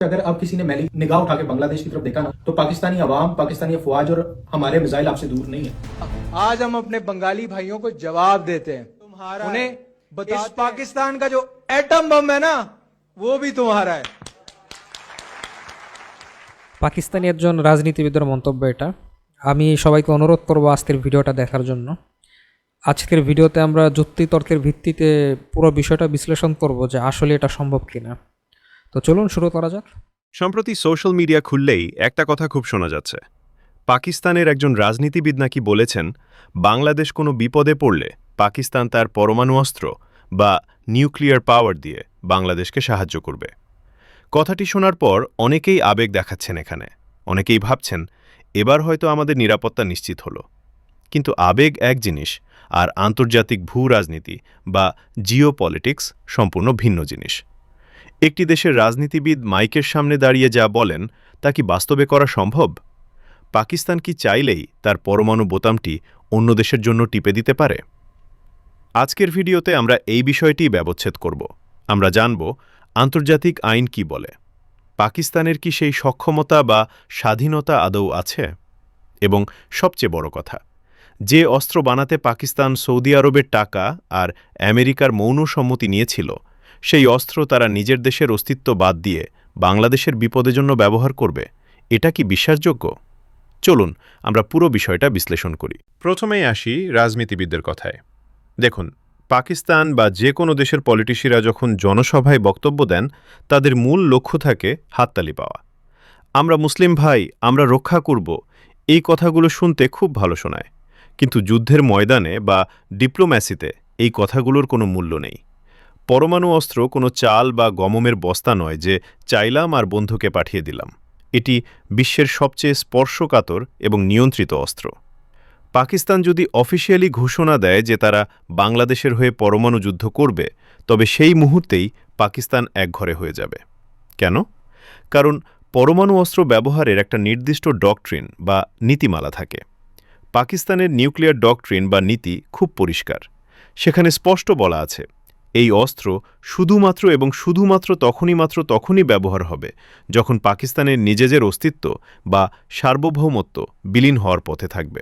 अगर अब किसी ने मैली निगाह उठा के बांग्लादेश की तरफ देखा ना तो पाकिस्तानी अवाम पाकिस्तानी अफवाज और हमारे मिसाइल आपसे दूर नहीं है आज हम अपने बंगाली भाइयों को जवाब देते हैं तुम्हारा उन्हें इस पाकिस्तान का जो एटम बम है ना वो भी तुम्हारा है পাকিস্তানি একজন রাজনীতিবিদের মন্তব্য এটা আমি সবাইকে অনুরোধ করব আজকের ভিডিওটা দেখার জন্য আজকের ভিডিওতে আমরা যুক্তিতর্কের ভিত্তিতে পুরো বিষয়টা বিশ্লেষণ করব যে আসলে এটা সম্ভব কিনা তো চলুন শুরু করা যাক। সম্প্রতি সোশ্যাল মিডিয়া খুললেই একটা কথা খুব শোনা যাচ্ছে। পাকিস্তানের একজন রাজনীতিবিদ নাকি বলেছেন, বাংলাদেশ কোনো বিপদে পড়লে পাকিস্তান তার পরমাণু অস্ত্র বা নিউক্লিয়ার পাওয়ার দিয়ে বাংলাদেশকে সাহায্য করবে। কথাটি শোনার পর অনেকেই আবেগ দেখাচ্ছেন এখানে। অনেকেই ভাবছেন, এবার হয়তো আমাদের নিরাপত্তা নিশ্চিত হলো। কিন্তু আবেগ এক জিনিস, আর আন্তর্জাতিক ভূ রাজনীতি বা জিও সম্পূর্ণ ভিন্ন জিনিস। একটি দেশের রাজনীতিবিদ মাইকের সামনে দাঁড়িয়ে যা বলেন, তা কি বাস্তবে করা সম্ভব? পাকিস্তান কি চাইলেই তার পরমাণু বোতামটি অন্য দেশের জন্য টিপে দিতে পারে? আজকের ভিডিওতে আমরা এই বিষয়টি ব্যবচ্ছেদ করব। আমরা জানব আন্তর্জাতিক আইন কি বলে? পাকিস্তানের কি সেই সক্ষমতা বা স্বাধীনতা আদৌ আছে? এবং সবচেয়ে বড় কথা, যে অস্ত্র বানাতে পাকিস্তান সৌদি আরবের টাকা আর আমেরিকার মৌন সম্মতি নিয়েছিল সেই অস্ত্র তারা নিজের দেশের অস্তিত্ব বাদ দিয়ে বাংলাদেশের বিপদের জন্য ব্যবহার করবে। এটা কি বিশ্বাসযোগ্য? চলুন, আমরা পুরো বিষয়টা বিশ্লেষণ করি। প্রথমেই আসি রাজনীতিবিদদের কথায়। দেখুন, পাকিস্তান বা যে কোনো দেশের পলিটিশিরা যখন জনসভায় বক্তব্য দেন, তাদের মূল লক্ষ্য থাকে হাততালি পাওয়া। আমরা মুসলিম ভাই, আমরা রক্ষা করব, এই কথাগুলো শুনতে খুব ভালো শোনায়। কিন্তু যুদ্ধের ময়দানে বা ডিপ্লোম্যাসিতে এই কথাগুলোর কোনো মূল্য নেই। পরমাণু অস্ত্র কোনো চাল বা গমমের বস্তা নয় যে চাইলাম আর বন্ধুকে পাঠিয়ে দিলাম। এটি বিশ্বের সবচেয়ে স্পর্শকাতর এবং নিয়ন্ত্রিত অস্ত্র। পাকিস্তান যদি অফিসিয়ালি ঘোষণা দেয় যে তারা বাংলাদেশের হয়ে পরমাণু যুদ্ধ করবে, তবে সেই মুহূর্তেই পাকিস্তান একঘরে হয়ে যাবে। কেন? কারণ পরমাণু অস্ত্র ব্যবহারের একটা নির্দিষ্ট ডকট্রিন বা নীতিমালা থাকে। পাকিস্তানের নিউক্লিয়ার ডকট্রিন বা নীতি খুব পরিষ্কার। সেখানে স্পষ্ট বলা আছে এই অস্ত্র শুধুমাত্র এবং শুধুমাত্র তখনই মাত্র তখনই ব্যবহার হবে যখন পাকিস্তানের নিজেদের অস্তিত্ব বা সার্বভৌমত্ব বিলীন হওয়ার পথে থাকবে।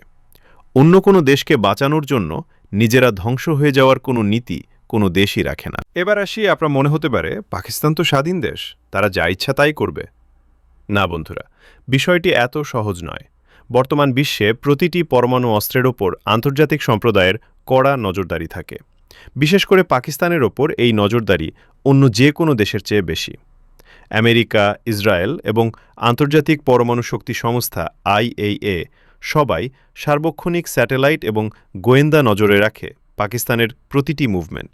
অন্য কোনো দেশকে বাঁচানোর জন্য নিজেরা ধ্বংস হয়ে যাওয়ার কোনো নীতি কোনো দেশই রাখে না। এবার আসি আপনার মনে হতে পারে, পাকিস্তান তো স্বাধীন দেশ, তারা যা ইচ্ছা তাই করবে। না বন্ধুরা, বিষয়টি এত সহজ নয়। বর্তমান বিশ্বে প্রতিটি পরমাণু অস্ত্রের ওপর আন্তর্জাতিক সম্প্রদায়ের কড়া নজরদারি থাকে। বিশেষ করে পাকিস্তানের ওপর এই নজরদারি অন্য যে কোনো দেশের চেয়ে বেশি। আমেরিকা, ইসরায়েল এবং আন্তর্জাতিক পরমাণু শক্তি সংস্থা আইএইএ সবাই সার্বক্ষণিক স্যাটেলাইট এবং গোয়েন্দা নজরে রাখে পাকিস্তানের প্রতিটি মুভমেন্ট।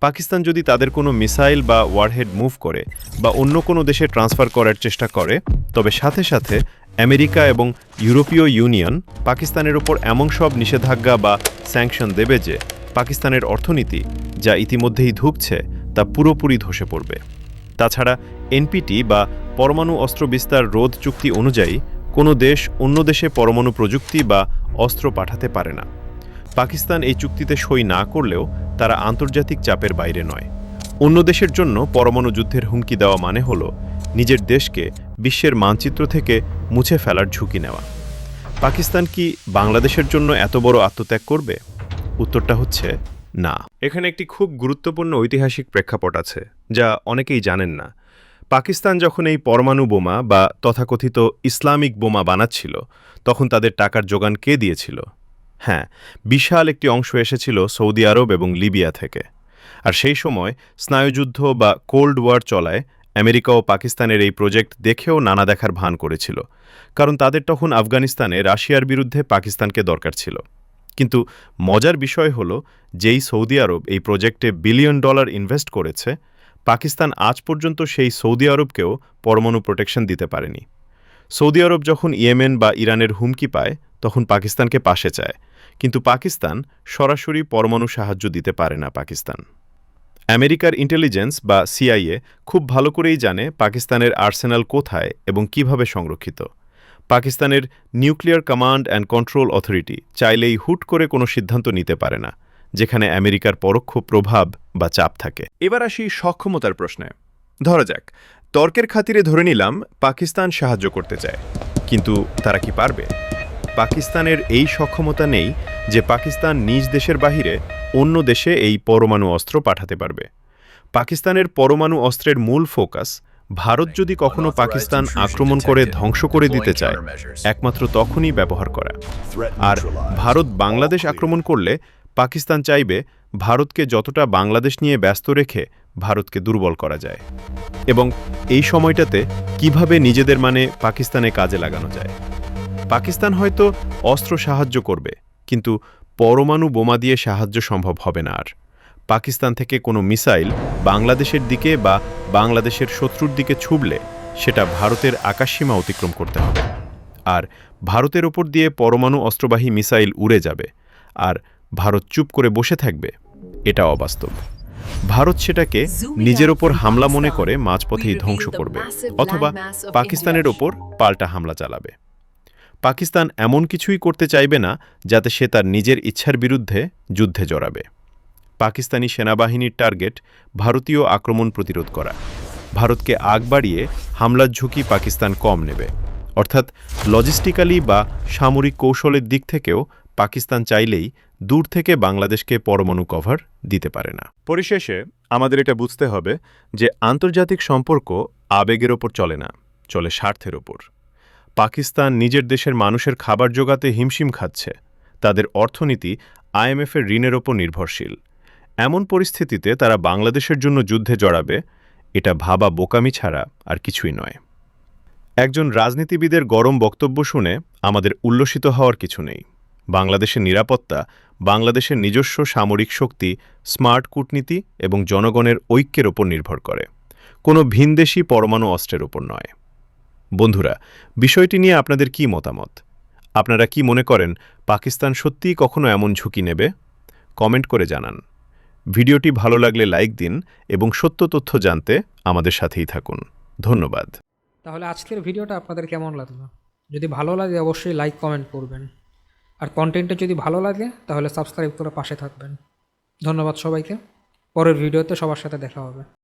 পাকিস্তান যদি তাদের কোনো মিসাইল বা ওয়ারহেড মুভ করে বা অন্য কোনো দেশে ট্রান্সফার করার চেষ্টা করে, তবে সাথে সাথে আমেরিকা এবং ইউরোপীয় ইউনিয়ন পাকিস্তানের ওপর এমন সব নিষেধাজ্ঞা বা স্যাংশন দেবে যে পাকিস্তানের অর্থনীতি, যা ইতিমধ্যেই ধুঁকছে, তা পুরোপুরি ধসে পড়বে। তাছাড়া এনপিটি বা পরমাণু অস্ত্র বিস্তার রোধ চুক্তি অনুযায়ী, কোনো দেশ অন্য দেশে পরমাণু প্রযুক্তি বা অস্ত্র পাঠাতে পারে না। পাকিস্তান এই চুক্তিতে সই না করলেও, তারা আন্তর্জাতিক চাপের বাইরে নয়। অন্য দেশের জন্য পরমাণু যুদ্ধের হুমকি দেওয়া মানে হল, নিজের দেশকে বিশ্বের মানচিত্র থেকে মুছে ফেলার ঝুঁকি নেওয়া। পাকিস্তান কি বাংলাদেশের জন্য এত বড় আত্মত্যাগ করবে? উত্তরটা হচ্ছে না। এখানে একটি খুব গুরুত্বপূর্ণ ঐতিহাসিক প্রেক্ষাপট আছে, যা অনেকেই জানেন না। পাকিস্তান যখন এই পরমাণু বোমা বা তথাকথিত ইসলামিক বোমা বানাচ্ছিল, তখন তাদের টাকার যোগান কে দিয়েছিল? হ্যাঁ বিশাল একটি অংশ এসেছিল সৌদি আরব এবং লিবিয়া থেকে। আর সেই সময় স্নায়ুযুদ্ধ বা কোল্ড ওয়ার চলায় আমেরিকা ও পাকিস্তানের এই প্রজেক্ট দেখেও নানা দেখার ভান করেছিল, কারণ তাদের তখন আফগানিস্তানে রাশিয়ার বিরুদ্ধে পাকিস্তানকে দরকার ছিল। কিন্তু মজার বিষয় হল, যেই সৌদি আরব এই প্রজেক্টে বিলিয়ন ডলার ইনভেস্ট করেছে, পাকিস্তান আজ পর্যন্ত সেই সৌদি আরবকেও পরমাণু প্রোটেকশন দিতে পারেনি। সৌদি আরব যখন ইয়েমেন বা ইরানের হুমকি পায়, তখন পাকিস্তানকে পাশে চায়। কিন্তু পাকিস্তান সরাসরি পরমাণু সাহায্য দিতে পারে না পাকিস্তান। আমেরিকার ইন্টেলিজেন্স বা সিআইএ খুব ভালো করেই জানে পাকিস্তানের আর্সেনাল কোথায় এবং কীভাবে সংরক্ষিত। পাকিস্তানের nuclear command and control authority চাইলেই হুট করে কোনো সিদ্ধান্ত নিতে পারে না, যেখানে আমেরিকার পরোক্ষ প্রভাব বা চাপ থাকে। এবার আসি সক্ষমতার প্রশ্নে। ধরা যাক, তর্কের খাতিরে ধরে নিলাম পাকিস্তান সাহায্য করতে চায়, কিন্তু তারা কি পারবে? পাকিস্তানের এই সক্ষমতা নেই যে পাকিস্তান নিজ দেশের বাহিরে অন্য দেশে এই পরমাণু অস্ত্র পাঠাতে পারবে। পাকিস্তানের পরমাণু অস্ত্রের মূল ফোকাস ভারত যদি কখনো পাকিস্তান আক্রমণ করে ধ্বংস করে দিতে চায়, একমাত্র তখনই ব্যবহার করা। আর ভারত বাংলাদেশ আক্রমণ করলে পাকিস্তান চাইবে ভারতকে যতটা বাংলাদেশ নিয়ে ব্যস্ত রেখে ভারতকে দুর্বল করা যায়। এবং এই সময়টাতে কীভাবে নিজেদের মানে পাকিস্তানে কাজে লাগানো যায়। পাকিস্তান হয়তো অস্ত্র সাহায্য করবে, কিন্তু পরমাণু বোমা দিয়ে সাহায্য সম্ভব হবে না আর। পাকিস্তান থেকে কোনো মিসাইল বাংলাদেশের দিকে বা বাংলাদেশের শত্রুর দিকে ছুবলে সেটা ভারতের আকাশসীমা অতিক্রম করতে হবে। আর ভারতের ওপর দিয়ে পরমাণু অস্ত্রবাহী মিসাইল উড়ে যাবে আর ভারত চুপ করে বসে থাকবে এটা অবাস্তব। ভারত সেটাকে নিজের ওপর হামলা মনে করে মাঝপথেই ধ্বংস করবে অথবা পাকিস্তানের ওপর পাল্টা হামলা চালাবে। পাকিস্তান এমন কিছুই করতে চাইবে না যাতে সে তার নিজের ইচ্ছার বিরুদ্ধে যুদ্ধে জড়াবে। পাকিস্তানি সেনাবাহিনীর টার্গেট ভারতীয় আক্রমণ প্রতিরোধ করা। ভারতকে আগ বাড়িয়ে হামলার ঝুঁকি পাকিস্তান কম নেবে। অর্থাৎ লজিস্টিক্যালি বা সামরিক কৌশলের দিক থেকেও পাকিস্তান চাইলেই দূর থেকে বাংলাদেশকে পরমাণু কভার দিতে পারে না। পরিশেষে আমাদের এটা বুঝতে হবে যে আন্তর্জাতিক সম্পর্ক আবেগের ওপর চলে না, চলে স্বার্থের ওপর। পাকিস্তান নিজের দেশের মানুষের খাবার জোগাতে হিমশিম খাচ্ছে। তাদের অর্থনীতি আইএমএফের ঋণের ওপর নির্ভরশীল। এমন পরিস্থিতিতে তারা বাংলাদেশের জন্য যুদ্ধে জড়াবে, এটা ভাবা বোকামি ছাড়া আর কিছুই নয়। একজন রাজনীতিবিদের গরম বক্তব্য শুনে আমাদের উল্লসিত হওয়ার কিছু নেই। বাংলাদেশের নিরাপত্তা, বাংলাদেশের নিজস্ব সামরিক শক্তি, স্মার্ট কূটনীতি এবং জনগণের ঐক্যের ওপর নির্ভর করে। কোনো ভিনদেশি পরমাণু অস্ত্রের ওপর নয়। বন্ধুরা, বিষয়টি নিয়ে আপনাদের কি মতামত? আপনারা কি মনে করেন, পাকিস্তান সত্যিই কখনো এমন ঝুঁকি নেবে? কমেন্ট করে জানান। ভিডিওটি ভালো লাগলে লাইক দিন এবং সত্য তথ্য জানতে আমাদের সাথেই থাকুন। ধন্যবাদ। তাহলে আজকের ভিডিওটা আপনাদের কেমন লাগল? যদি ভালো লাগে অবশ্যই লাইক, কমেন্ট করবেন। আর কন্টেন্টটা যদি ভালো লাগে, তাহলে সাবস্ক্রাইব করে পাশে থাকবেন। ধন্যবাদ সবাইকে। পরের ভিডিওতে সবার সাথে দেখা হবে।